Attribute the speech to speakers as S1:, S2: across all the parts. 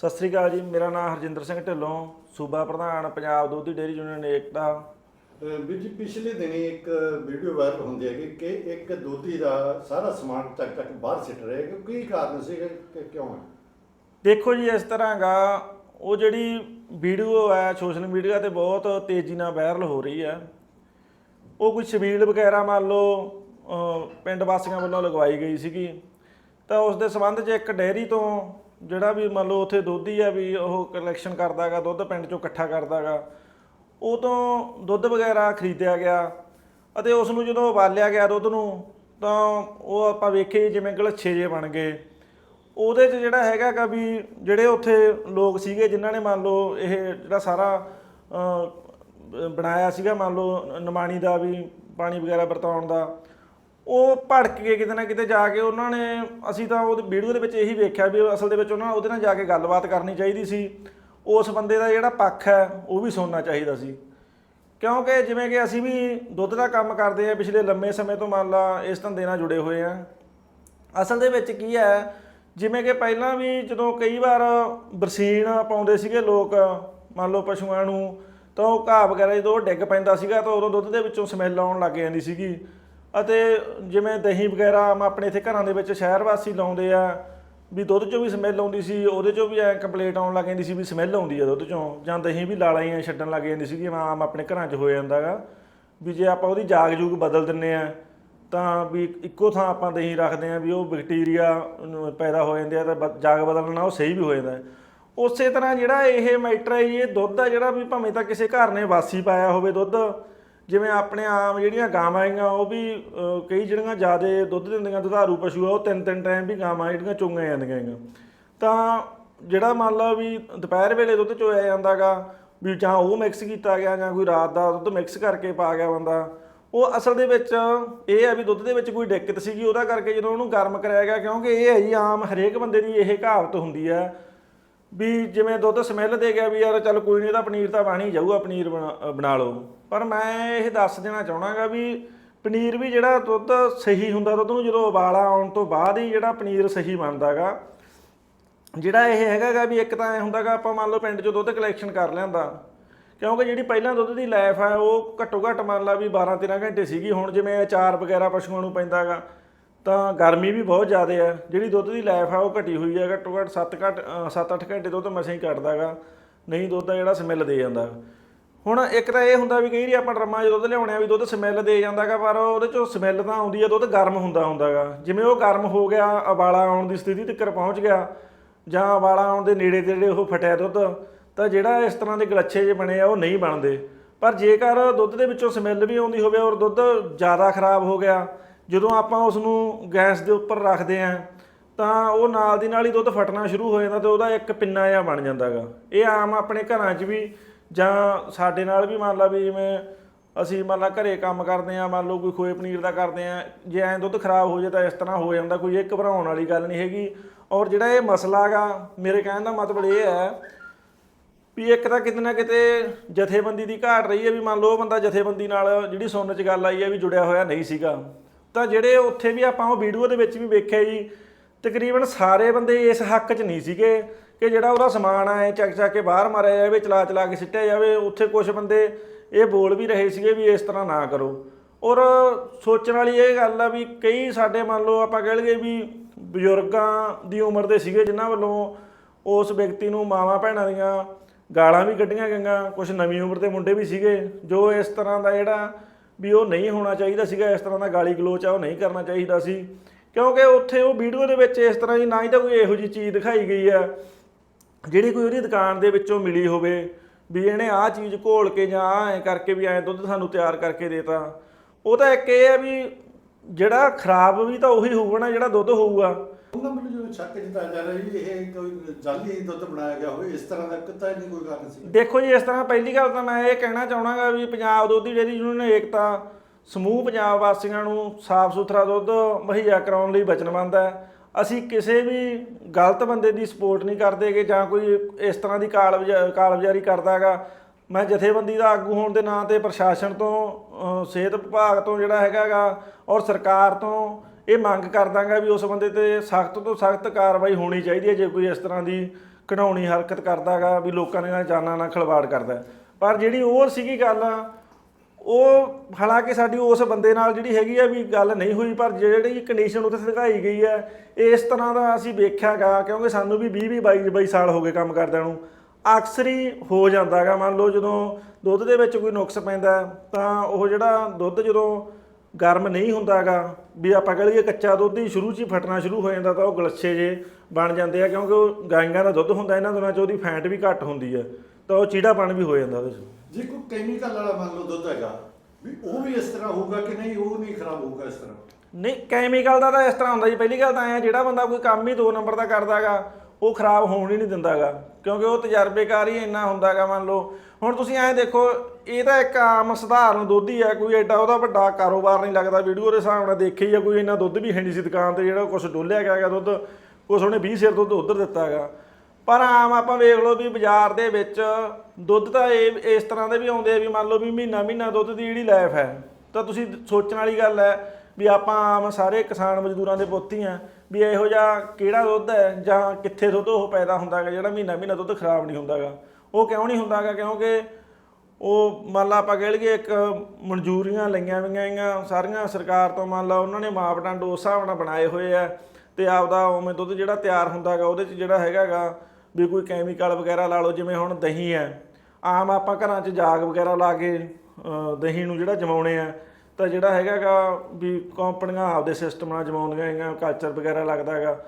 S1: ਸਤਿ ਸ੍ਰੀ ਅਕਾਲ ਜੀ ਮੇਰਾ ਨਾਮ ਹਰਜਿੰਦਰ ਸਿੰਘ ਢਿੱਲੋਂ ਸੂਬਾ ਪ੍ਰਧਾਨ ਪੰਜਾਬ ਦੁੱਧੀ ਡੇਅਰੀ ਯੂਨੀਅਨ ਏਕਤਾ।
S2: ਵੀਰ ਜੀ ਪਿਛਲੇ ਦਿਨੀ ਇੱਕ ਵੀਡੀਓ ਵਾਇਰਲ ਹੁੰਦੀ ਹੈ ਕਿ ਇੱਕ ਦੋਧੀ ਦਾ ਸਾਰਾ ਸਮਾਨ ਚੱਕ ਚੱਕ ਬਾਹਰ ਸਿੱਟ ਰਿਹਾ ਕਿ ਕੀ ਕਾਰਨ ਸੀ ਕਿ ਕਿਉਂ ਹੈ?
S1: ਦੇਖੋ ਜੀ ਇਸ ਤਰ੍ਹਾਂ ਗਾ ਉਹ ਜਿਹੜੀ ਵੀਡੀਓ ਹੈ ਸੋਸ਼ਲ ਮੀਡੀਆ ਤੇ ਬਹੁਤ ਤੇਜ਼ੀ ਨਾਲ ਵਾਇਰਲ ਹੋ ਰਹੀ ਹੈ। ਉਹ ਕੋਈ ਛਬੀਲ ਵਗੈਰਾ ਮੰਨ ਲਓ ਪਿੰਡ ਵਾਸੀਆਂ ਵੱਲੋਂ ਲਗਵਾਈ ਗਈ ਸੀਗੀ। ਤਾਂ ਉਸ ਦੇ ਸੰਬੰਧ 'ਚ ਇੱਕ ਡੈਰੀ ਤੋਂ ਜਿਹੜਾ ਵੀ ਮੰਨ ਲਓ ਉੱਥੇ ਦੁੱਧੀ ਆ ਵੀ ਉਹ ਕਲੈਕਸ਼ਨ ਕਰਦਾਗਾ, ਦੁੱਧ ਪਿੰਡ 'ਚੋਂ ਇਕੱਠਾ ਕਰਦਾਗਾ, ਉਹ ਤੋਂ ਦੁੱਧ ਵਗੈਰਾ ਖਰੀਦਿਆ ਗਿਆ ਅਤੇ ਉਸ ਨੂੰ ਜਦੋਂ ਉਬਾਲਿਆ ਗਿਆ ਦੁੱਧ ਨੂੰ, ਤਾਂ ਉਹ ਆਪਾਂ ਵੇਖੇ ਜਿਵੇਂ ਗਲੱਛੇ ਜੇ ਬਣ ਗਏ। ਉਹਦੇ 'ਚ ਜਿਹੜਾ ਹੈਗਾ ਗਾ ਵੀ ਜਿਹੜੇ ਉੱਥੇ ਲੋਕ ਸੀਗੇ ਜਿਨ੍ਹਾਂ ਨੇ ਮੰਨ ਲਓ ਇਹ ਜਿਹੜਾ ਸਾਰਾ ਬਣਾਇਆ ਸੀਗਾ ਮੰਨ ਲਓ ਨਿਮਾਣੀ ਦਾ ਵੀ ਪਾਣੀ ਵਗੈਰਾ ਵਰਤਾਉਣ ਦਾ ਉਹ ਭੜਕ ਕੇ ਕਿਤੇ ਨਾ ਕਿਤੇ ਜਾ ਕੇ ਉਹਨਾਂ ਨੇ, ਅਸੀਂ ਤਾਂ ਉਹ ਵੀਡੀਓ ਦੇ ਵਿੱਚ ਇਹੀ ਵੇਖਿਆ ਵੀ ਅਸਲ ਦੇ ਵਿੱਚ ਉਹਨਾਂ, ਉਹਦੇ ਨਾਲ ਜਾ ਕੇ ਗੱਲਬਾਤ ਕਰਨੀ ਚਾਹੀਦੀ ਸੀ। ਉਸ ਬੰਦੇ ਦਾ ਜਿਹੜਾ ਪੱਖ ਹੈ, ਉਹ ਵੀ ਸੁਣਨਾ ਚਾਹੀਦਾ ਸੀ। ਕਿਉਂਕਿ ਜਿਵੇਂ ਕਿ ਅਸੀਂ ਵੀ ਦੁੱਧ ਦਾ ਕੰਮ ਕਰਦੇ ਆ ਪਿਛਲੇ ਲੰਮੇ ਸਮੇਂ ਤੋਂ ਮੰਨ ਲਾ ਇਸ ਧੰਦੇ ਨਾਲ ਜੁੜੇ ਹੋਏ ਆ ਅਸਲ ਦੇ ਵਿੱਚ ਕੀ ਹੈ, ਜਿਵੇਂ ਕਿ ਪਹਿਲਾਂ ਵੀ ਜਦੋਂ ਕਈ ਵਾਰ ਬਰਸੀਨ ਪਾਉਂਦੇ ਸੀਗੇ ਲੋਕ, ਮੰਨ ਲਓ ਪਸ਼ੂਆਂ ਨੂੰ, ਤਾਂ ਉਹ ਘਾਹ ਵਗੈਰਾ ਜਦੋਂ ਉਹ ਡਿੱਗ ਪੈਂਦਾ ਸੀਗਾ, ਤਾਂ ਉਦੋਂ ਦੁੱਧ ਦੇ ਵਿੱਚੋਂ ਸਮੈਲ ਆਉਣ ਲੱਗ ਜਾਂਦੀ ਸੀਗੀ। ਅਤੇ ਜਿਵੇਂ ਦਹੀਂ ਵਗੈਰਾ ਆਮ ਆਪਣੇ ਇੱਥੇ ਘਰਾਂ ਦੇ ਵਿੱਚ ਸ਼ਹਿਰ ਵਾਸੀ ਲਾਉਂਦੇ ਆ ਵੀ ਦੁੱਧ ਚੋਂ ਵੀ ਸਮੈਲ ਆਉਂਦੀ ਸੀ ਉਹਦੇ ਚੋਂ ਵੀ ਐ ਕੰਪਲੇਂਟ ਆਉਣ ਲੱਗ ਜਾਂਦੀ ਸੀ ਵੀ ਸਮੈਲ ਆਉਂਦੀ ਆ ਦੁੱਧ ਚੋਂ ਜਾਂ ਦਹੀਂ ਵੀ ਲਾਲਾਂ ਹੀ ਛੱਡਣ ਲੱਗ ਜਾਂਦੀ ਸੀਗੀ ਜਿਵੇਂ ਆਮ ਆਪਣੇ ਘਰਾਂ 'ਚ ਹੋ ਜਾਂਦਾਗਾ ਵੀ ਜੇ ਆਪਾਂ ਉਹਦੀ ਜਾਗ ਜੂਗ ਬਦਲ ਦਿੰਨੇ ਆ ਤਾਂ ਵੀ ਇੱਕੋ ਥਾਂ ਆਪਾਂ ਦਹੀਂ ਰੱਖਦੇ ਆ ਵੀ ਉਹ ਬੈਕਟੀਰੀਆ ਪੈਦਾ ਹੋ ਜਾਂਦੇ ਆ ਤਾਂ ਬ- ਜਾਗ ਨਾਲ ਉਹ ਸਹੀ ਵੀ ਹੋ ਜਾਂਦਾ। ਉਸੇ ਤਰ੍ਹਾਂ ਜਿਹੜਾ ਇਹ ਮੈਟਰ ਹੈ ਜੀ, ਇਹ ਦੁੱਧ ਆ ਜਿਹੜਾ ਵੀ ਭਾਵੇਂ ਤਾਂ ਕਿਸੇ ਘਰ ਨੇ ਵਾਸੀ ਪਾਇਆ ਹੋਵੇ ਦੁੱਧ ਜਿਵੇਂ ਆਪਣੇ ਆਮ ਜਿਹੜੀਆਂ ਗਾਵਾਂ ਹੈਗੀਆਂ, ਉਹ ਵੀ ਕਈ ਜਿਹੜੀਆਂ ਜ਼ਿਆਦਾ ਦੁੱਧ ਦਿੰਦੀਆਂ ਦੁਧਾਰੂ ਪਸ਼ੂ ਆ, ਉਹ ਤਿੰਨ ਤਿੰਨ ਟਾਈਮ ਵੀ ਗਾਵਾਂ ਜਿਹੜੀਆਂ ਚੁੰਗੀਆਂ ਜਾਂਦੀਆਂ ਹੈਗੀਆਂ। ਤਾਂ ਜਿਹੜਾ ਮੰਨ ਲਓ ਵੀ ਦੁਪਹਿਰ ਵੇਲੇ ਦੁੱਧ ਚੋਇਆ ਜਾਂਦਾਗਾ, ਵੀ ਜਾਂ ਉਹ ਮਿਕਸ ਕੀਤਾ ਗਿਆ, ਜਾਂ ਕੋਈ ਰਾਤ ਦਾ ਦੁੱਧ ਮਿਕਸ ਕਰਕੇ ਪਾ ਗਿਆ ਬੰਦਾ, ਉਹ ਅਸਲ ਦੇ ਵਿੱਚ ਇਹ ਆ ਵੀ ਦੁੱਧ ਦੇ ਵਿੱਚ ਕੋਈ ਦਿੱਕਤ ਸੀਗੀ, ਉਹਦਾ ਕਰਕੇ ਜਦੋਂ ਉਹਨੂੰ ਗਰਮ ਕਰਾਇਆ ਗਿਆ, ਕਿਉਂਕਿ ਇਹ ਹੈ ਜੀ, ਆਮ ਹਰੇਕ ਬੰਦੇ ਦੀ ਇਹ ਕਹਾਵਤ ਹੁੰਦੀ ਹੈ ਵੀ ਜਿਵੇਂ ਦੁੱਧ ਸਮੈਲ ਦੇ ਗਿਆ ਵੀ ਯਾਰ ਚੱਲ ਕੋਈ ਨਹੀਂ ਇਹਦਾ ਪਨੀਰ ਤਾਂ ਬਣ ਹੀ ਜਾਊਗਾ, ਪਨੀਰ ਬਣਾ ਬਣਾ ਲਓ। ਪਰ ਮੈਂ ਇਹ ਦੱਸ ਦੇਣਾ ਚਾਹਣਾਗਾ ਵੀ ਪਨੀਰ ਵੀ ਜਿਹੜਾ ਦੁੱਧ ਸਹੀ ਹੁੰਦਾ ਦੁੱਧ ਨੂੰ ਜਦੋਂ ਉਬਾਲਾ ਆਉਣ ਤੋਂ ਬਾਅਦ ਹੀ ਜਿਹੜਾ ਪਨੀਰ ਸਹੀ ਬਣਦਾਗਾ। ਜਿਹੜਾ ਇਹ ਹੈਗਾਗਾ ਵੀ ਇੱਕ ਤਾਂ ਐ ਹੁੰਦਾਗਾ ਆਪਾਂ ਮੰਨ ਲਓ ਪਿੰਡ 'ਚੋਂ ਦੁੱਧ ਕਲੈਕਸ਼ਨ ਕਰ ਲਿਆਂਦਾ। ਕਿਉਂਕਿ ਜਿਹੜੀ ਪਹਿਲਾਂ ਦੁੱਧ ਦੀ ਲਾਈਫ ਹੈ ਉਹ ਘੱਟੋ ਘੱਟ ਮੰਨ ਲਾ ਵੀ 12 13 ਘੰਟੇ ਸੀਗੀ, ਹੁਣ ਜਿਵੇਂ ਅਚਾਰ ਵਗੈਰਾ ਪਸ਼ੂਆਂ ਨੂੰ ਪੈਂਦਾਗਾ, ਤਾਂ ਗਰਮੀ ਵੀ ਬਹੁਤ ਜ਼ਿਆਦਾ ਹੈ ਜਿਹੜੀ ਦੁੱਧ ਦੀ ਲਾਈਫ ਆ, ਉਹ ਘਟੀ ਹੋਈ ਹੈ ਘੱਟੋ ਘੱਟ 7 ਘੱਟ 7-8 ਘੰਟੇ ਦੁੱਧ ਮਸਾਂ ਹੀ ਕੱਢਦਾਗਾ। ਨਹੀਂ ਦੁੱਧ ਦਾ ਜਿਹੜਾ ਸਮੈਲ ਦੇ ਜਾਂਦਾ। ਹੁਣ ਇੱਕ ਤਾਂ ਇਹ ਹੁੰਦਾ ਵੀ ਕਈ ਵਾਰੀ ਆਪਾਂ ਡਰਮਾ 'ਚ ਦੁੱਧ ਲਿਆਉਣੇ ਆ ਵੀ ਦੁੱਧ ਸਮੈਲ ਦੇ ਜਾਂਦਾਗਾ, ਪਰ ਉਹਦੇ 'ਚੋਂ ਸਮੈਲ ਤਾਂ ਆਉਂਦੀ ਹੈ ਦੁੱਧ ਗਰਮ ਹੁੰਦਾ ਹੁੰਦਾਗਾ। ਜਿਵੇਂ ਉਹ ਗਰਮ ਹੋ ਗਿਆ, ਉਬਾਲਾ ਆਉਣ ਦੀ ਸਥਿਤੀ ਤੱਕ ਪਹੁੰਚ ਗਿਆ, ਜਾਂ ਉਬਾਲਾ ਆਉਣ ਦੇ ਨੇੜੇ ਤੇੜੇ ਉਹ ਫਟਿਆ ਦੁੱਧ, ਤਾਂ ਜਿਹੜਾ ਇਸ ਤਰ੍ਹਾਂ ਦੇ ਗਲੱਛੇ ਜੇ ਬਣੇ ਆ, ਉਹ ਨਹੀਂ ਬਣਦੇ। ਪਰ ਜੇਕਰ ਦੁੱਧ ਦੇ ਵਿੱਚੋਂ ਸਮੈਲ ਵੀ ਆਉਂਦੀ ਹੋਵੇ ਔਰ ਦੁੱਧ ਜ਼ਿਆਦਾ ਖਰਾਬ ਹੋ ਗਿਆ, ਜਦੋਂ ਆਪਾਂ ਉਸ ਨੂੰ ਗੈਸ ਦੇ ਉੱਪਰ ਰੱਖਦੇ ਆਂ, ਤਾਂ ਉਹ ਨਾਲ ਦੀ ਨਾਲ ਹੀ ਦੁੱਧ ਫਟਣਾ ਸ਼ੁਰੂ ਹੋ ਜਾਂਦਾ ਤੇ ਉਹਦਾ ਇੱਕ ਪਿੰਨਾ ਜਿਹਾ ਬਣ ਜਾਂਦਾਗਾ। ਇਹ ਆਮ ਆਪਣੇ ਘਰਾਂ 'ਚ ਵੀ ਜਾਂ ਸਾਡੇ ਨਾਲ ਵੀ ਮੰਨ ਲਾ ਵੀ ਜਿਵੇਂ ਅਸੀਂ ਮੰਨ ਲਾ ਘਰੇ ਕੰਮ ਕਰਦੇ ਆ ਮੰਨ ਲਓ ਕੋਈ ਖੋਏ ਪਨੀਰ ਦਾ ਕਰਦੇ ਆ ਜੇ ਐਂ ਦੁੱਧ ਖਰਾਬ ਹੋ ਜਾਏ ਤਾਂ ਇਸ ਤਰ੍ਹਾਂ ਹੋ ਜਾਂਦਾ, ਕੋਈ ਇਹ ਘਬਰਾਉਣ ਵਾਲੀ ਗੱਲ ਨਹੀਂ ਹੈਗੀ। ਔਰ ਜਿਹੜਾ ਇਹ ਮਸਲਾ ਹੈਗਾ, ਮੇਰੇ ਕਹਿਣ ਦਾ ਮਤਲਬ ਇਹ ਹੈ ਵੀ ਇੱਕ ਤਾਂ ਕਿਤੇ ਨਾ ਕਿਤੇ ਜਥੇਬੰਦੀ ਦੀ ਘਾਟ ਰਹੀ ਹੈ ਵੀ ਮੰਨ ਲਓ ਉਹ ਬੰਦਾ ਜਥੇਬੰਦੀ ਨਾਲ ਜਿਹੜੀ ਸੁਣਨ 'ਚ ਗੱਲ ਆਈ ਹੈ ਵੀ ਜੁੜਿਆ ਹੋਇਆ ਨਹੀਂ ਸੀਗਾ। ਤਾਂ ਜਿਹੜੇ ਉੱਥੇ ਵੀ ਆਪਾਂ ਉਹ ਵੀਡੀਓ ਦੇ ਵਿੱਚ ਵੀ ਵੇਖਿਆ ਜੀ, ਤਕਰੀਬਨ ਸਾਰੇ ਬੰਦੇ ਇਸ ਹੱਕ 'ਚ ਨਹੀਂ ਸੀਗੇ। ਕਿ ਜਿਹੜਾ ਉਹਦਾ ਸਮਾਨ ਆ, ਇਹ ਚੱਕ ਚੱਕ ਕੇ ਬਾਹਰ ਮਾਰਿਆ ਜਾਵੇ, ਚਲਾ ਚਲਾ ਕੇ ਸਿੱਟਿਆ ਜਾਵੇ, ਉੱਥੇ ਕੁਝ ਬੰਦੇ ਇਹ ਬੋਲ ਵੀ ਰਹੇ ਸੀਗੇ ਵੀ ਇਸ ਤਰ੍ਹਾਂ ਨਾ ਕਰੋ। ਔਰ ਸੋਚਣ ਵਾਲੀ ਇਹ ਗੱਲ ਆ ਵੀ ਕਈ ਸਾਡੇ ਮੰਨ ਲਓ ਆਪਾਂ ਕਹਿ ਲਈਏ ਵੀ ਬਜ਼ੁਰਗਾਂ ਦੀ ਉਮਰ ਦੇ ਸੀਗੇ ਜਿਨ੍ਹਾਂ ਵੱਲੋਂ ਉਸ ਵਿਅਕਤੀ ਨੂੰ ਮਾਵਾਂ ਭੈਣਾਂ ਦੀਆਂ ਗਾਲਾਂ ਵੀ ਕੱਢੀਆਂ ਗਈਆਂ ਕੁਝ ਨਵੀਂ ਉਮਰ ਦੇ ਮੁੰਡੇ ਵੀ ਸੀਗੇ, ਜੋ ਇਸ ਤਰ੍ਹਾਂ ਦਾ ਜਿਹੜਾ ਵੀ ਉਹ ਨਹੀਂ ਹੋਣਾ ਚਾਹੀਦਾ ਸੀਗਾ, ਇਸ ਤਰ੍ਹਾਂ ਦਾ ਗਾਲੀ ਗਲੋਚ ਆ, ਉਹ ਨਹੀਂ ਕਰਨਾ ਚਾਹੀਦਾ ਸੀ। ਕਿਉਂਕਿ ਉੱਥੇ ਉਹ ਵੀਡੀਓ ਦੇ ਵਿੱਚ ਇਸ ਤਰ੍ਹਾਂ ਦੀ ਨਾ ਹੀ ਤਾਂ ਕੋਈ ਇਹੋ ਜਿਹੀ ਚੀਜ਼ ਦਿਖਾਈ ਗਈ ਆ। ਜਿਹੜੀ ਕੋਈ ਉਹਦੀ ਦੁਕਾਨ ਦੇ ਵਿੱਚੋਂ ਮਿਲੀ ਹੋਵੇ ਵੀ ਇਹਨੇ ਆਹ ਚੀਜ਼ ਘੋਲ ਕੇ ਜਾਂ ਐ ਕਰਕੇ ਵੀ ਐ ਦੁੱਧ ਸਾਨੂੰ ਤਿਆਰ ਕਰਕੇ ਦੇਤਾ ਉਹ ਤਾਂ ਇੱਕ ਇਹ ਹੈ ਵੀ ਜਿਹੜਾ ਖਰਾਬ ਵੀ ਤਾਂ ਉਹੀ ਹੋਊਗਾ ਨਾ ਜਿਹੜਾ ਦੁੱਧ ਹੋਊਗਾ।
S2: ਉਹਨਾਂ ਮੈਨੂੰ ਜੋ ਸ਼ੱਕ ਜਤਾਇਆ ਜਾ ਰਿਹਾ ਵੀ ਇਹ ਕੋਈ ਜਾਲੀ ਦੁੱਧ ਬਣਾਇਆ ਗਿਆ ਹੋਵੇ ਇਸ ਤਰ੍ਹਾਂ ਦਾ ਕਿਤਾ ਨਹੀਂ ਕੋਈ ਕਾਰਨ ਸੀ।
S1: ਦੇਖੋ ਜੀ ਇਸ ਤਰ੍ਹਾਂ ਪਹਿਲੀ ਗੱਲ ਤਾਂ ਮੈਂ ਇਹ ਕਹਿਣਾ ਚਾਹਣਾਗਾ ਵੀ ਪੰਜਾਬ ਦੁੱਧੀ ਡੇਅਰੀ ਯੂਨੀਅਨ ਏਕਤਾ ਸਮੂਹ ਪੰਜਾਬ ਵਾਸੀਆਂ ਨੂੰ ਸਾਫ਼ ਸੁਥਰਾ ਦੁੱਧ ਮੁਹੱਈਆ ਕਰਾਉਣ ਲਈ ਵਚਨਬੱਧ ਹੈ। ਅਸੀਂ ਕਿਸੇ ਵੀ ਗਲਤ ਬੰਦੇ ਦੀ ਸਪੋਰਟ ਨਹੀਂ ਕਰਦੇ ਕਿ ਜਾਂ ਕੋਈ ਇਸ ਤਰ੍ਹਾਂ ਦੀ ਕਾਲਬਜਾ- ਕਾਲਬਜ਼ਾਰੀ ਕਰਦਾਗਾ ਮੈਂ ਜਥੇਬੰਦੀ ਦਾ ਆਗੂ ਹੋਣ ਦੇ ਨਾਂ ਤੇ ਪ੍ਰਸ਼ਾਸਨ ਤੋਂ ਸਿਹਤ ਵਿਭਾਗ ਤੋਂ ਜਿਹੜਾ ਹੈਗਾਗਾ ਔਰ ਸਰਕਾਰ ਤੋਂ ਇਹ ਮੰਗ ਕਰਦਾਗਾ ਵੀ ਉਸ ਬੰਦੇ ਤੇ ਸਖਤ ਤੋਂ ਸਖਤ ਕਾਰਵਾਈ ਹੋਣੀ ਚਾਹੀਦੀ ਹੈ, ਜੇ ਕੋਈ ਇਸ ਤਰ੍ਹਾਂ ਦੀ ਘਿਨਾਉਣੀ ਹਰਕਤ ਕਰਦਾਗਾ ਵੀ ਲੋਕਾਂ ਦੀਆਂ ਜਾਨਾਂ ਨਾਲ ਖਿਲਵਾੜ ਕਰਦਾ ਪਰ ਜਿਹੜੀ ਉਹ ਸੀਗੀ ਗੱਲ ਉਹ ਹਾਲਾਂਕਿ ਸਾਡੀ ਉਸ ਬੰਦੇ ਨਾਲ ਜਿਹੜੀ ਹੈਗੀ ਆ ਵੀ ਗੱਲ ਨਹੀਂ ਹੋਈ, ਪਰ ਜਿਹੜੀ ਕੰਡੀਸ਼ਨ ਉੱਥੇ ਦਿਖਾਈ ਗਈ ਹੈ ਇਸ ਤਰ੍ਹਾਂ ਦਾ ਅਸੀਂ ਵੇਖਿਆਗਾ ਕਿਉਂਕਿ ਸਾਨੂੰ ਵੀ 20 20 22 22 ਸਾਲ ਹੋ ਗਏ ਕੰਮ ਕਰਦਿਆਂ ਨੂੰ। ਅਕਸਰ ਹੀ ਹੋ ਜਾਂਦਾਗਾ ਮੰਨ ਲਓ ਜਦੋਂ ਦੁੱਧ ਦੇ ਵਿੱਚ ਕੋਈ ਨੁਕਸ ਪੈਂਦਾ, ਤਾਂ ਉਹ ਜਿਹੜਾ ਦੁੱਧ ਜਦੋਂ ਗਰਮ ਨਹੀਂ ਹੁੰਦਾਗਾ ਵੀ ਆਪਾਂ ਕਹ ਲਈਏ ਕੱਚਾ ਦੁੱਧ ਹੀ ਸ਼ੁਰੂ 'ਚ ਹੀ ਫਟਣਾ ਸ਼ੁਰੂ ਹੋ ਜਾਂਦਾ, ਤਾਂ ਉਹ ਗਲੱਛੇ ਜੇ ਬਣ ਜਾਂਦੇ ਆ, ਕਿਉਂਕਿ ਉਹ ਗਾਈਆਂ ਦਾ ਦੁੱਧ ਹੁੰਦਾ, ਇਹਨਾਂ ਦਿਨਾਂ 'ਚ ਉਹਦੀ ਫੈਟ ਵੀ ਘੱਟ ਹੁੰਦੀ ਹੈ ਤਾਂ ਉਹ ਚੀੜਾਪਣ ਵੀ ਹੋ ਜਾਂਦਾ ਉਹਦੇ 'ਚ।
S2: ਜੇ ਕੋਈ ਕੈਮੀਕਲ ਵਾਲਾ ਮੰਨ ਲਓ ਦੁੱਧ ਹੈਗਾ, ਵੀ ਉਹ ਵੀ ਇਸ ਤਰ੍ਹਾਂ ਹੋਊਗਾ ਕਿ ਨਹੀਂ, ਉਹ ਨਹੀਂ ਖਰਾਬ ਹੋਊਗਾ ਇਸ ਤਰ੍ਹਾਂ?
S1: ਨਹੀਂ, ਕੈਮੀਕਲ ਦਾ ਤਾਂ ਇਸ ਤਰ੍ਹਾਂ ਹੁੰਦਾ ਜੀ। ਪਹਿਲੀ ਗੱਲ ਤਾਂ ਐ ਜਿਹੜਾ ਬੰਦਾ ਕੋਈ ਕੰਮ ਹੀ ਦੋ ਨੰਬਰ ਦਾ ਕਰਦਾਗਾ, ਉਹ ਖਰਾਬ ਹੋਣ ਹੀ ਨਹੀਂ ਦਿੰਦਾਗਾ। ਕਿਉਂਕਿ ਉਹ ਤਜਰਬੇਕਾਰ ਹੀ ਇੰਨਾ ਹੁੰਦਾਗਾ, ਮੰਨ ਲਓ। ਹੁਣ ਤੁਸੀਂ ਐਂ ਦੇਖੋ, ਇਹ ਤਾਂ ਇੱਕ ਆਮ ਸਧਾਰਨ ਦੁੱਧ ਹੀ ਹੈ ਕੋਈ ਐਡਾ ਉਹਦਾ ਵੱਡਾ ਕਾਰੋਬਾਰ ਨਹੀਂ ਲੱਗਦਾ। ਵੀਡੀਓ ਦੇ ਹਿਸਾਬ ਨਾਲ ਦੇਖੀ ਜਾਂ ਕੋਈ ਇੰਨਾ ਦੁੱਧ ਵੀ ਹੈ ਨਹੀਂ ਸੀ ਦੁਕਾਨ ਤੇ, ਜਿਹੜਾ ਕੁਝ ਡੋਲਿਆ ਗਿਆ ਹੈਗਾ ਦੁੱਧ, ਕੁਛ ਉਹਨੇ 20 ਸਿਰ ਦੁੱਧ ਉਧਰ ਦਿੱਤਾ ਪਰ ਆਮ ਆਪਾਂ ਵੇਖ ਲਓ ਵੀ ਬਾਜ਼ਾਰ ਦੇ ਵਿੱਚ ਦੁੱਧ ਤਾਂ ਇਹ ਇਸ ਤਰ੍ਹਾਂ ਦੇ ਵੀ ਆਉਂਦੇ ਆ ਵੀ ਮੰਨ ਲਓ ਵੀ ਮਹੀਨਾ ਮਹੀਨਾ ਦੁੱਧ ਦੀ ਜਿਹੜੀ ਲਾਈਫ ਹੈ, ਤਾਂ ਤੁਸੀਂ ਸੋਚਣ ਵਾਲੀ ਗੱਲ ਹੈ ਵੀ ਆਪਾਂ ਆਮ ਸਾਰੇ ਕਿਸਾਨ ਮਜ਼ਦੂਰਾਂ ਦੇ ਪੋਤੀ ਹੀ ਆ ਵੀ ਇਹੋ ਜਿਹਾ ਕਿਹੜਾ ਦੁੱਧ ਹੈ ਜਾਂ ਕਿੱਥੇ ਦੁੱਧ ਉਹ ਪੈਦਾ ਹੁੰਦਾ ਹੈਗਾ ਜਿਹੜਾ ਮਹੀਨਾ ਮਹੀਨਾ ਦੁੱਧ ਖਰਾਬ ਨਹੀਂ ਹੁੰਦਾਗਾ। ਉਹ ਕਿਉਂ ਨਹੀਂ ਹੁੰਦਾਗਾ? ਕਿਉਂਕਿ ਉਹ ਮੰਨ ਲਾ ਆਪਾਂ ਕਹਿ ਲਈਏ ਇੱਕ ਮਨਜ਼ੂਰੀਆਂ ਲਈਆਂ ਹੋਈਆਂ ਸਾਰੀਆਂ ਸਰਕਾਰ ਤੋਂ ਮੰਨ ਲਾ ਉਹਨਾਂ ਨੇ ਮਾਪਦੰਡ ਉਸ ਹਿਸਾਬ ਨਾਲ ਬਣਾਏ ਹੋਏ ਆ ਤੇ ਆਪਦਾ ਉਵੇਂ ਦੁੱਧ ਜਿਹੜਾ ਤਿਆਰ ਹੁੰਦਾਗਾ ਉਹਦੇ 'ਚ ਜਿਹੜਾ ਹੈਗਾਗਾ ਵੀ ਕੋਈ ਕੈਮੀਕਲ ਵਗੈਰਾ ਲਾ ਲਓ, ਜਿਵੇਂ ਹੁਣ ਦਹੀਂ ਹੈ। ਆਮ ਆਪਾਂ ਘਰਾਂ 'ਚ ਜਾਗ ਵਗੈਰਾ ਲਾ ਕੇ ਦਹੀਂ ਨੂੰ ਜਿਹੜਾ ਜਮਾਉਣੇ ਆ, ਤਾਂ ਜਿਹੜਾ ਹੈਗਾਗਾ ਵੀ ਕੰਪਨੀਆਂ ਆਪਦੇ ਸਿਸਟਮ ਨਾਲ ਜਮਾਉਂਦੀਆਂ ਹੈਗੀਆਂ ਕਲਚਰ ਵਗੈਰਾ ਲੱਗਦਾ ਹੈਗਾ।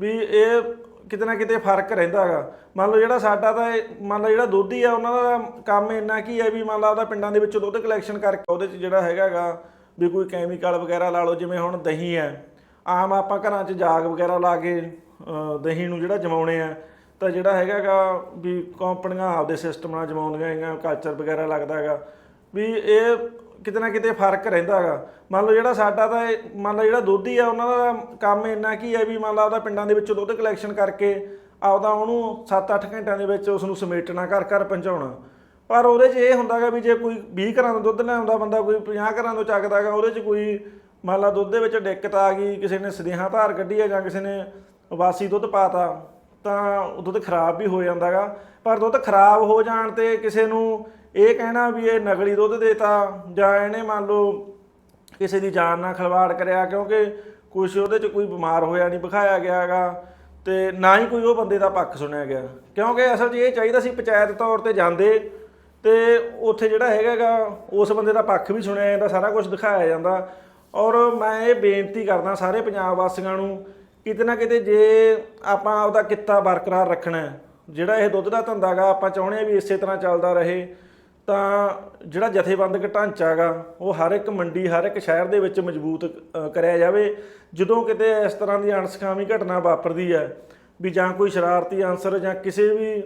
S1: ਵੀ ਇਹ ਕਿਤੇ ਨਾ ਕਿਤੇ ਫ਼ਰਕ ਰਹਿੰਦਾ ਹੈਗਾ। ਮੰਨ ਲਓ ਜਿਹੜਾ ਸਾਡਾ ਤਾਂ ਇਹ- ਮੰਨ ਲਓ ਜਿਹੜਾ ਦੁੱਧ ਹੀ ਆ, ਉਹਨਾਂ ਦਾ ਕੰਮ ਇੰਨਾ ਕੀ ਹੈ ਵੀ ਮੰਨ ਲਓ ਉਹਦਾ ਪਿੰਡਾਂ ਦੇ ਵਿੱਚ ਦੁੱਧ ਕਲੈਕਸ਼ਨ ਕਰਕੇ ਉਹਦੇ 'ਚ ਜਿਹੜਾ ਹੈਗਾਗਾ ਵੀ ਕੋਈ ਕੈਮੀਕਲ ਵਗੈਰਾ ਲਾ ਲਓ, ਜਿਵੇਂ ਹੁਣ ਦਹੀਂ ਹੈ। ਆਮ ਆਪਾਂ ਘਰਾਂ 'ਚ ਜਾਗ ਵਗੈਰਾ ਲਾ ਕੇ ਦਹੀਂ ਨੂੰ ਜਿਹੜਾ ਜਮਾਉਣੇ ਆ ਤਾਂ ਜਿਹੜਾ ਹੈਗਾਗਾ ਵੀ ਕੰਪਨੀਆਂ ਆਪਦੇ ਸਿਸਟਮ ਨਾਲ ਜਮਾਉਂਦੀਆਂ ਹੈਗੀਆਂ ਕਲਚਰ ਵਗੈਰਾ ਲੱਗਦਾ ਹੈਗਾ, ਵੀ ਇਹ ਕਿਤੇ ਨਾ ਕਿਤੇ ਫ਼ਰਕ ਰਹਿੰਦਾ ਹੈਗਾ। ਮੰਨ ਲਓ ਜਿਹੜਾ ਸਾਡਾ ਤਾਂ ਇਹ- ਮੰਨ ਲਓ ਜਿਹੜਾ ਦੁੱਧ ਹੀ ਆ, ਉਹਨਾਂ ਦਾ ਕੰਮ ਇੰਨਾ ਕੀ ਹੈ ਵੀ ਮੰਨ ਲਓ ਉਹਦਾ ਪਿੰਡਾਂ ਦੇ ਵਿੱਚੋਂ ਦੁੱਧ ਕਲੈਕਸ਼ਨ ਕਰਕੇ ਆਪਦਾ ਉਹਨੂੰ 7-8 ਘੰਟਿਆਂ ਦੇ ਵਿੱਚ ਉਸ ਨੂੰ ਸਮੇਟਣਾ ਘਰ ਘਰ ਪਹੁੰਚਾਉਣਾ। ਪਰ ਉਹਦੇ 'ਚ ਇਹ ਹੁੰਦਾਗਾ ਵੀ ਜੇ ਕੋਈ 20 ਘਰਾਂ ਦਾ ਦੁੱਧ ਲਿਆਉਂਦਾ ਬੰਦਾ, ਕੋਈ 50 ਘਰਾਂ ਤੋਂ ਚੱਕਦਾਗਾ ਉਹਦੇ 'ਚ ਕੋਈ ਮੰਨ ਲਾ ਦੁੱਧ ਦੇ ਵਿੱਚ ਦਿੱਕਤ ਆ ਗਈ, ਕਿਸੇ ਨੇ ਸਦੇਹਾਂ ਧਾਰ ਕੱਢੀ ਆ ਜਾਂ ਕਿਸੇ ਨੇ ਵਾਸੀ ਦੁੱਧ ਪਾਤਾ ਤਾਂ ਉਹ ਦੁੱਧ ਖਰਾਬ ਵੀ ਹੋ ਜਾਂਦਾਗਾ। ਪਰ ਦੁੱਧ ਖਰਾਬ ਹੋ ਜਾਣ ਤੇ ਕਿਸੇ ਨੂੰ ਇਹ ਕਹਿਣਾ ਵੀ ਇਹ ਨਕਲੀ ਦੁੱਧ ਦੇਤਾ ਜਾਂ ਇਹਨੇ ਮੰਨ ਲਓ ਕਿਸੇ ਦੀ ਜਾਨ ਨਾਲ ਖਿਲਵਾੜ ਕਰਿਆ, ਕਿਉਂਕਿ ਕੁਝ ਉਹਦੇ 'ਚ ਕੋਈ ਬਿਮਾਰ ਹੋਇਆ ਨਹੀਂ ਵਿਖਾਇਆ ਗਿਆਗਾ ਤੇ ਨਾ ਹੀ ਕੋਈ ਉਹ ਬੰਦੇ ਦਾ ਪੱਖ ਸੁਣਿਆ ਗਿਆ। ਕਿਉਂਕਿ ਅਸਲ 'ਚ ਇਹ ਚਾਹੀਦਾ ਸੀ ਪੰਚਾਇਤ ਤੌਰ ਤੇ ਜਾਂਦੇ ਤੇ ਉੱਥੇ ਜਿਹੜਾ ਹੈਗਾਗਾ, ਉਸ ਬੰਦੇ ਦਾ ਪੱਖ ਵੀ ਸੁਣਿਆ ਜਾਂਦਾ, ਸਾਰਾ ਕੁਝ ਦਿਖਾਇਆ ਜਾਂਦਾ। ਔਰ ਮੈਂ ਇਹ ਬੇਨਤੀ ਕਰਦਾ ਸਾਰੇ ਪੰਜਾਬ ਵਾਸੀਆਂ ਨੂੰ ਕਿਤੇ ਨਾ ਕਿਤੇ ਜੇ ਆਪਾਂ ਆਪਦਾ ਕਿੱਤਾ ਬਰਕਰਾਰ ਰੱਖਣਾ ਜਿਹੜਾ ਇਹ ਦੁੱਧ ਦਾ ਧੰਦਾਗਾ ਆਪਾਂ ਚਾਹੁੰਦੇ ਆ ਵੀ ਇਸੇ ਤਰ੍ਹਾਂ ਚੱਲਦਾ ਰਹੇ, ਤਾਂ ਜਿਹੜਾ ਜਥੇਬੰਦਕ ਢਾਂਚਾ ਗਾ, ਉਹ ਹਰ ਇੱਕ ਮੰਡੀ, ਹਰ ਇੱਕ ਸ਼ਹਿਰ ਦੇ ਵਿੱਚ ਮਜ਼ਬੂਤ ਕਰਿਆ ਜਾਵੇ। ਜਦੋਂ ਕਿਤੇ ਇਸ ਤਰ੍ਹਾਂ ਦੀ ਅਣਸਖਾਵੀ ਘਟਨਾ ਵਾਪਰਦੀ ਹੈ, ਵੀ ਜਾਂ ਕੋਈ ਸ਼ਰਾਰਤੀ ਅਨਸਰ ਜਾਂ ਕਿਸੇ ਵੀ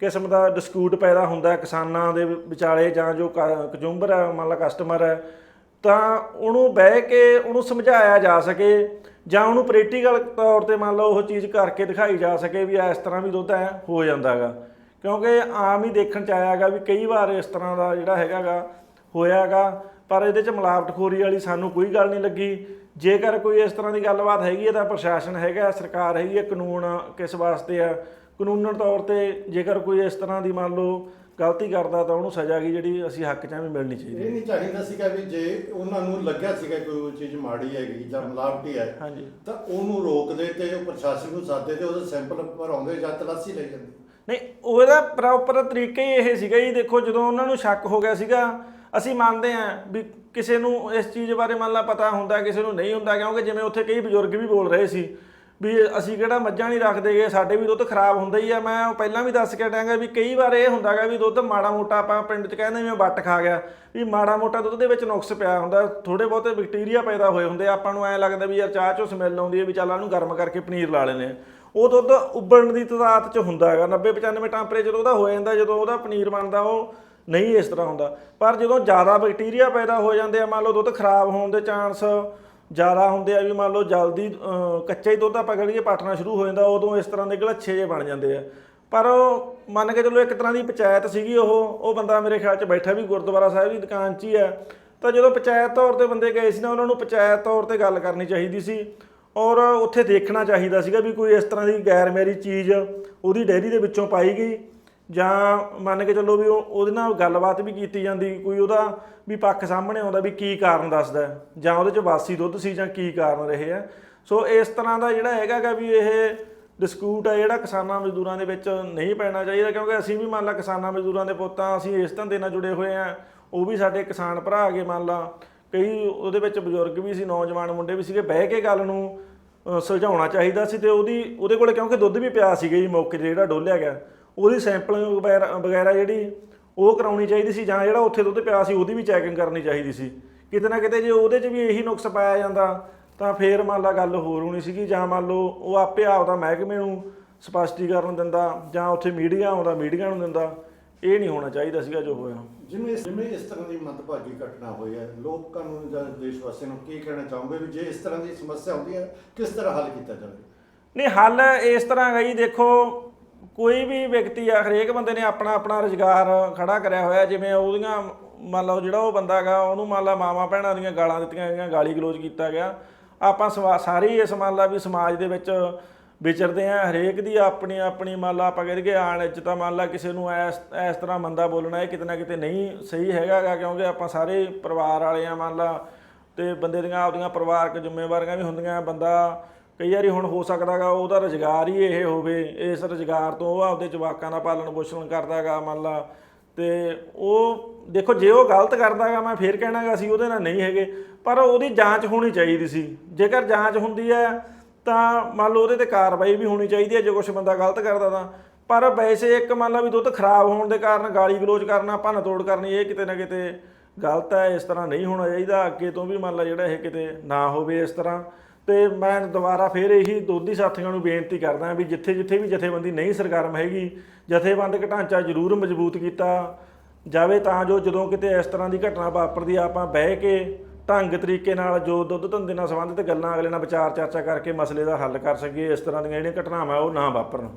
S1: ਕਿਸਮ ਦਾ ਡਿਸਕਿਊਟ ਪੈਦਾ ਹੁੰਦਾ ਕਿਸਾਨਾਂ ਦੇ ਵਿਚਾਲੇ ਜਾਂ ਜੋ ਕੰਜ਼ੂਮਰ ਹੈ, ਮੰਨ ਲਾ ਕਸਟਮਰ ਹੈ ਤਾਂ ਉਹਨੂੰ ਬਹਿ ਕੇ ਉਹਨੂੰ ਸਮਝਾਇਆ ਜਾ ਸਕੇ ਜਾਂ ਉਹਨੂੰ ਪ੍ਰੈਕਟੀਕਲ ਤੌਰ ਤੇ ਮੰਨ ਲਓ ਉਹ ਚੀਜ਼ ਕਰਕੇ ਦਿਖਾਈ ਜਾ ਸਕੇ ਵੀ ਇਸ ਤਰ੍ਹਾਂ ਵੀ ਦੁੱਧ ਐ ਹੋ ਜਾਂਦਾਗਾ। ਕਿਉਂਕਿ ਆਮ ਹੀ ਦੇਖਣ ਚ ਆਇਆਗਾ ਵੀ ਕਈ ਵਾਰ ਇਸ ਤਰ੍ਹਾਂ ਦਾ ਜਿਹੜਾ ਹੈਗਾਗਾ ਹੋਇਆਗਾ, ਪਰ ਇਹਦੇ ਚ ਮਿਲਾਵਟਖੋਰੀ ਵਾਲੀ ਸਾਨੂੰ ਕੋਈ ਗੱਲ ਨਹੀਂ ਲੱਗੀ। ਜੇਕਰ ਕੋਈ ਇਸ ਤਰ੍ਹਾਂ ਦੀ ਗੱਲਬਾਤ ਹੈਗੀ ਹੈ ਤਾਂ ਪ੍ਰਸ਼ਾਸਨ ਹੈਗਾ, ਸਰਕਾਰ ਹੈਗੀ ਹੈ, ਕਾਨੂੰਨ ਕਿਸ ਵਾਸਤੇ ਆ? ਕਾਨੂੰਨਨ ਤੌਰ ਤੇ ਜੇਕਰ ਕੋਈ ਇਸ ਤਰ੍ਹਾਂ ਦੀ ਮੰਨ ਲਓ ਗਲਤੀ ਕਰਦਾ ਤਾਂ ਉਹਨੂੰ ਸਜ਼ਾ ਕੀ ਜਿਹੜੀ ਅਸੀਂ ਹੱਕ 'ਚ ਵੀ ਮਿਲਣੀ ਚਾਹੀਦੀ
S2: ਇਹ ਨਹੀਂ ਚਾਹੀਦਾ ਸੀਗਾ ਵੀ ਜੇ ਉਹਨਾਂ ਨੂੰ ਲੱਗਿਆ ਸੀਗਾ ਕੋਈ ਉਹ ਚੀਜ਼ ਮਾੜੀ ਹੈਗੀ ਜਾਂ ਮਿਲਾਵਟੀ ਹੈ
S1: ਹਾਂਜੀ।
S2: ਤਾਂ ਉਹਨੂੰ ਰੋਕਦੇ ਤੇ ਉਹ ਪ੍ਰਸ਼ਾਸਨ ਨੂੰ ਸਾਦੇ ਤੇ ਉਹਦੇ ਸੈਂਪਲ ਭਰਾਉਂਦੇ ਜਾਂ ਤਲਾਸ਼ੀ ਲੈ ਜਾਂਦੇ।
S1: ਨਹੀਂ ਉਹਦਾ ਪ੍ਰੋਪਰ ਤਰੀਕਾ ਹੀ ਇਹ ਸੀਗਾ ਜੀ ਦੇਖੋ ਜਦੋਂ ਉਹਨਾਂ ਨੂੰ ਸ਼ੱਕ ਹੋ ਗਿਆ ਸੀਗਾ ਅਸੀਂ ਮੰਨਦੇ ਆਂ ਵੀ ਕਿਸੇ ਨੂੰ ਇਸ ਚੀਜ਼ ਬਾਰੇ ਮੰਨ ਲਾ ਪਤਾ ਹੁੰਦਾ ਕਿਸੇ ਨੂੰ ਨਹੀਂ ਹੁੰਦਾ ਕਿਉਂਕਿ ਜਿਵੇਂ ਉੱਥੇ ਕਈ ਬਜ਼ੁਰਗ ਵੀ ਬੋਲ ਰਹੇ ਸੀ ਵੀ ਅਸੀਂ ਕਿਹੜਾ ਮੱਝਾਂ ਨਹੀਂ ਰੱਖਦੇਗੇ ਸਾਡੇ ਵੀ ਦੁੱਧ ਖਰਾਬ ਹੁੰਦਾ ਹੀ ਆ। ਮੈਂ ਉਹ ਪਹਿਲਾਂ ਵੀ ਦੱਸ ਕੇ ਟਾਂਗਾ ਵੀ ਕਈ ਵਾਰ ਇਹ ਹੁੰਦਾਗਾ ਵੀ ਦੁੱਧ ਮਾੜਾ ਮੋਟਾ ਆਪਾਂ ਪਿੰਡ 'ਚ ਕਹਿੰਦੇ ਜਿਵੇਂ ਵੱਟ ਖਾ ਗਿਆ ਵੀ ਮਾੜਾ ਮੋਟਾ ਦੁੱਧ ਦੇ ਵਿੱਚ ਨੁਕਸ ਪਿਆ ਹੁੰਦਾ ਥੋੜੇ ਬਹੁਤੇ ਬੈਕਟੀਰੀਆ ਪੈਦਾ ਹੋਏ ਹੁੰਦੇ ਆ, ਆਪਾਂ ਨੂੰ ਐਂ ਲੱਗਦਾ ਵੀ ਯਾਰ ਚਾਹ ਚੋਂ ਸਮੈਲ ਆਉਂਦੀ ਹੈ ਵੀ ਚੱਲ ਇਹਨੂੰ ਗਰਮ ਕਰਕੇ ਪਨੀਰ ਲਾ ਲੈਨੇ ਉਹ ਦੁੱਧ ਉਬਲਣ ਦੀ ਤਦਾਦ ਚ ਹੁੰਦਾ ਹੈਗਾ 90 95 ਟੈਂਪਰੇਚਰ ਉਹਦਾ ਹੋ ਜਾਂਦਾ ਜਦੋਂ ਉਹਦਾ ਪਨੀਰ ਬਣਦਾ ਉਹ ਨਹੀਂ ਇਸ ਤਰ੍ਹਾਂ ਹੁੰਦਾ। ਪਰ ਜਦੋਂ ਜ਼ਿਆਦਾ ਬੈਕਟੀਰੀਆ ਪੈਦਾ ਹੋ ਜਾਂਦੇ ਆ ਮੰਨ ਲਓ ਦੁੱਧ ਖਰਾਬ ਹੋਣ ਦੇ ਚਾਂਸ ਜ਼ਿਆਦਾ ਹੁੰਦੇ ਆ ਵੀ ਮੰਨ ਲਓ ਜਲਦੀ ਕੱਚਾ ਹੀ ਦੁੱਧ ਆਪਾਂ ਕਹੀਏ ਪਾਟਣਾ ਸ਼ੁਰੂ ਹੋ ਜਾਂਦਾ, ਉਦੋਂ ਇਸ ਤਰ੍ਹਾਂ ਦੇ ਗਲੱਛੇ ਜੇ ਬਣ ਜਾਂਦੇ ਆ। ਪਰ ਉਹ ਮੰਨ ਕੇ ਚਲੋ ਇੱਕ ਤਰ੍ਹਾਂ ਦੀ ਪੰਚਾਇਤ ਸੀਗੀ ਉਹ ਉਹ ਬੰਦਾ ਮੇਰੇ ਖਿਆਲ 'ਚ ਬੈਠਾ ਵੀ ਗੁਰਦੁਆਰਾ ਸਾਹਿਬ ਦੀ ਦੁਕਾਨ 'ਚ ਹੀ ਆ। ਤਾਂ ਜਦੋਂ ਪੰਚਾਇਤ ਤੌਰ ਤੇ ਬੰਦੇ ਗਏ ਸੀ ਨਾ, ਉਹਨਾਂ ਨੂੰ ਪੰਚਾਇਤ ਤੌਰ ਤੇ ਗੱਲ ਕਰਨੀ ਚਾਹੀਦੀ ਸੀ ਔਰ ਉੱਥੇ ਦੇਖਣਾ ਚਾਹੀਦਾ ਸੀਗਾ ਵੀ ਕੋਈ ਇਸ ਤਰ੍ਹਾਂ ਦੀ ਗੈਰ ਮੇਰੀ ਚੀਜ਼ ਉਹਦੀ ਡੈਰੀ ਦੇ ਵਿੱਚੋਂ ਪਾਈ ਗਈ। ਜਾਂ ਮੰਨ ਕੇ ਚੱਲੋ ਵੀ ਉਹ ਉਹਦੇ ਨਾਲ ਗੱਲਬਾਤ ਵੀ ਕੀਤੀ ਜਾਂਦੀ, ਕੋਈ ਉਹਦਾ ਵੀ ਪੱਖ ਸਾਹਮਣੇ ਆਉਂਦਾ ਵੀ ਕੀ ਕਾਰਨ ਦੱਸਦਾ ਜਾਂ ਉਹਦੇ ਚ ਵਾਸੀ ਦੁੱਧ ਸੀ ਜਾਂ ਕੀ ਕਾਰਨ ਰਹੇ ਆ ਸੋ ਇਸ ਤਰ੍ਹਾਂ ਦਾ ਜਿਹੜਾ ਹੈਗਾਗਾ ਵੀ ਇਹ ਡਿਸਕਿਊਟ ਹੈ ਜਿਹੜਾ ਕਿਸਾਨਾਂ ਮਜ਼ਦੂਰਾਂ ਦੇ ਵਿੱਚ ਨਹੀਂ ਪੈਣਾ ਚਾਹੀਦਾ, ਕਿਉਂਕਿ ਅਸੀਂ ਵੀ ਮੰਨ ਲਾ ਕਿਸਾਨਾਂ ਮਜ਼ਦੂਰਾਂ ਦੇ ਪੁੱਤਾਂ, ਅਸੀਂ ਇਸ ਧੰਦੇ ਨਾਲ ਜੁੜੇ ਹੋਏ ਆ ਉਹ ਵੀ ਸਾਡੇ ਕਿਸਾਨ ਭਰਾ ਹੈਗੇ ਮੰਨ ਲਾ। ਕਈ ਉਹਦੇ ਵਿੱਚ ਬਜ਼ੁਰਗ ਵੀ ਸੀ, ਨੌਜਵਾਨ ਮੁੰਡੇ ਵੀ ਸੀਗੇ, ਬਹਿ ਕੇ ਗੱਲ ਨੂੰ ਸੁਲਝਾਉਣਾ ਚਾਹੀਦਾ ਸੀ ਤੇ ਉਹਦੀ, ਉਹਦੇ ਕੋਲੇ ਕਿਉਂਕਿ ਦੁੱਧ ਵੀ ਪਿਆ ਸੀਗਾ ਜੀ ਮੌਕੇ 'ਤੇ ਜਿਹੜਾ ਡੋਲਿਆ ਗਿਆ। ਉਹਦੀ ਸੈਂਪਲਿੰਗ ਵਗੈਰਾ ਵਗੈਰਾ ਜਿਹੜੀ ਉਹ ਕਰਾਉਣੀ ਚਾਹੀਦੀ ਸੀ ਜਾਂ ਜਿਹੜਾ ਉੱਥੇ ਦੁੱਧ ਪਿਆ ਸੀ ਉਹਦੀ ਵੀ ਚੈਕਿੰਗ ਕਰਨੀ ਚਾਹੀਦੀ ਸੀ। ਕਿਤੇ ਨਾ ਕਿਤੇ ਜੇ ਉਹਦੇ 'ਚ ਵੀ ਇਹੀ ਨੁਕਸ ਪਾਇਆ ਜਾਂਦਾ ਤਾਂ ਫੇਰ ਮੰਨ ਲਾ ਗੱਲ ਹੋਰ ਹੋਣੀ ਸੀਗੀ ਜਾਂ ਮੰਨ ਲਓ ਉਹ ਆਪੇ ਆਪਦਾ ਮਹਿਕਮੇ ਨੂੰ ਸਪਸ਼ਟੀਕਰਨ ਦਿੰਦਾ ਜਾਂ ਉੱਥੇ ਮੀਡੀਆ ਆਉਂਦਾ ਮੀਡੀਆ ਨੂੰ ਦਿੰਦਾ ਇਹ ਨਹੀਂ ਹੋਣਾ ਚਾਹੀਦਾ ਸੀਗਾ ਜੋ ਹੋਇਆ।
S2: ਜਿਵੇਂ ਜਿਵੇਂ ਇਸ ਤਰ੍ਹਾਂ ਦੀ ਮੰਦਭਾਗੀ ਘਟਨਾ ਹੋਈ ਹੈ ਲੋਕਾਂ ਨੂੰ ਜਾਂ ਦੇਸ਼ ਵਾਸੀਆਂ ਨੂੰ ਕੀ ਕਹਿਣਾ ਚਾਹੋਗੇ ਵੀ ਜੇ ਇਸ ਤਰ੍ਹਾਂ ਦੀ ਸਮੱਸਿਆ ਆਉਂਦੀ ਹੈ ਕਿਸ ਤਰ੍ਹਾਂ ਹੱਲ ਕੀਤਾ ਜਾਵੇ?
S1: ਨਹੀਂ ਹੱਲ ਇਸ ਤਰ੍ਹਾਂ ਜੀ ਦੇਖੋ ਕੋਈ ਵੀ ਵਿਅਕਤੀ ਆ, ਹਰੇਕ ਬੰਦੇ ਨੇ ਆਪਣਾ ਆਪਣਾ ਰੁਜ਼ਗਾਰ ਖੜਾ ਕਰਿਆ ਹੋਇਆ, ਜਿਵੇਂ ਉਹਦੀਆਂ ਮੰਨ ਲਓ ਜਿਹੜਾ ਉਹ ਬੰਦਾ ਹੈਗਾ, ਉਹਨੂੰ ਮੰਨ ਲਾ ਮਾਵਾਂ ਭੈਣਾਂ ਦੀਆਂ ਗਾਲਾਂ ਦਿੱਤੀਆਂ ਗਈਆਂ, ਗਾਲੀ ਗਲੋਚ ਕੀਤਾ ਗਿਆ। ਆਪਾਂ ਸਵਾ- ਸਾਰੇ ਹੀ ਇਸ ਮੰਨ ਲਾ ਵੀ ਸਮਾਜ ਦੇ ਵਿੱਚ ਵਿਚਰਦੇ ਆ, ਹਰੇਕ ਦੀ ਆਪਣੀ ਆਪਣੀ ਮੰਨ ਲਾ ਆਪਾਂ ਕਹਿ ਦਈਏ ਆਣ ਵਿੱਚ ਤਾਂ ਮੰਨ ਲਾ ਕਿਸੇ ਨੂੰ ਇਸ ਇਸ ਤਰ੍ਹਾਂ ਮੰਦਾ ਬੋਲਣਾ, ਇਹ ਕਿਤੇ ਨਾ ਕਿਤੇ ਨਹੀਂ ਸਹੀ ਹੈਗਾ ਕਿਉਂਕਿ ਆਪਾਂ ਸਾਰੇ ਪਰਿਵਾਰ ਵਾਲੇ ਆ ਮੰਨ ਲਾ, ਤੇ ਬੰਦੇ ਦੀਆਂ ਆਪਦੀਆਂ ਪਰਿਵਾਰਕ ਜ਼ਿੰਮੇਵਾਰੀਆਂ ਵੀ ਹੁੰਦੀਆਂ, ਬੰਦਾ ਕਈ ਵਾਰੀ ਹੁਣ ਹੋ ਸਕਦਾਗਾ ਉਹਦਾ ਰੁਜ਼ਗਾਰ ਹੀ ਇਹ ਹੋਵੇ, ਇਸ ਰੁਜ਼ਗਾਰ ਤੋਂ ਉਹ ਆਪਦੇ ਜਵਾਕਾਂ ਦਾ ਪਾਲਣ ਪੋਸ਼ਣ ਕਰਦਾਗਾ ਮੰਨ ਲਾ। ਤੇ ਉਹ ਦੇਖੋ, ਜੇ ਉਹ ਗਲਤ ਕਰਦਾਗਾ, ਮੈਂ ਫੇਰ ਕਹਿਣਾਗਾ ਅਸੀਂ ਉਹਦੇ ਨਾਲ ਨਹੀਂ ਹੈਗੇ, ਪਰ ਉਹਦੀ ਜਾਂਚ ਹੋਣੀ ਚਾਹੀਦੀ ਸੀ। ਜੇਕਰ ਜਾਂਚ ਹੁੰਦੀ ਹੈ, ਤਾਂ ਮੰਨ ਲਓ ਉਹਦੇ ਤੇ ਕਾਰਵਾਈ ਵੀ ਹੋਣੀ ਚਾਹੀਦੀ ਹੈ, ਜੇ ਕੁਝ ਬੰਦਾ ਗਲਤ ਕਰਦਾ ਤਾਂ। ਪਰ ਵੈਸੇ ਇੱਕ ਮੰਨ ਲਾ ਵੀ ਦੁੱਧ ਖਰਾਬ ਹੋਣ ਦੇ ਕਾਰਨ, ਗਾਲੀ ਗਲੋਚ ਕਰਨਾ, ਭੰਨ ਤੋੜ ਕਰਨੀ, ਇਹ ਕਿਤੇ ਨਾ ਕਿਤੇ ਗਲਤ ਹੈ, ਇਸ ਤਰ੍ਹਾਂ ਨਹੀਂ ਹੋਣਾ ਚਾਹੀਦਾ। ਅੱਗੇ ਤੋਂ ਵੀ ਮੰਨ ਲਾ ਜਿਹੜਾ ਇਹ ਕਿਤੇ ਨਾ ਹੋਵੇ ਇਸ ਤਰ੍ਹਾਂ। ਤੇ ਮੈਂ ਦੁਬਾਰਾ ਫੇਰ ਇਹੀ ਦੋਧੀ ਸਾਥੀਆਂ ਨੂੰ ਬੇਨਤੀ ਕਰਦਾ ਵੀ ਜਿੱਥੇ ਜਿੱਥੇ ਵੀ ਜਥੇਬੰਦੀ ਨਹੀਂ ਸਰਗਰਮ ਹੈਗੀ ਜਥੇਬੰਦਕ ਢਾਂਚਾ ਜ਼ਰੂਰ ਮਜ਼ਬੂਤ ਕੀਤਾ ਜਾਵੇ ਤਾਂ ਜੋ ਜਦੋਂ ਕਿਤੇ ਇਸ ਤਰ੍ਹਾਂ ਦੀ ਘਟਨਾ ਵਾਪਰਦੀ ਆ, ਆਪਾਂ ਬਹਿ ਕੇ ਢੰਗ ਤਰੀਕੇ ਨਾਲ ਜੋ ਦੁੱਧ ਧੰਦੇ ਨਾਲ ਸੰਬੰਧਿਤ ਗੱਲਾਂ ਅਗਲੇ ਨਾਲ ਵਿਚਾਰ ਚਰਚਾ ਕਰਕੇ ਮਸਲੇ ਦਾ ਹੱਲ ਕਰ ਸਕੀਏ, ਇਸ ਤਰ੍ਹਾਂ ਦੀਆਂ ਜਿਹੜੀਆਂ ਘਟਨਾਵਾਂ ਉਹ ਨਾ ਵਾਪਰਨ।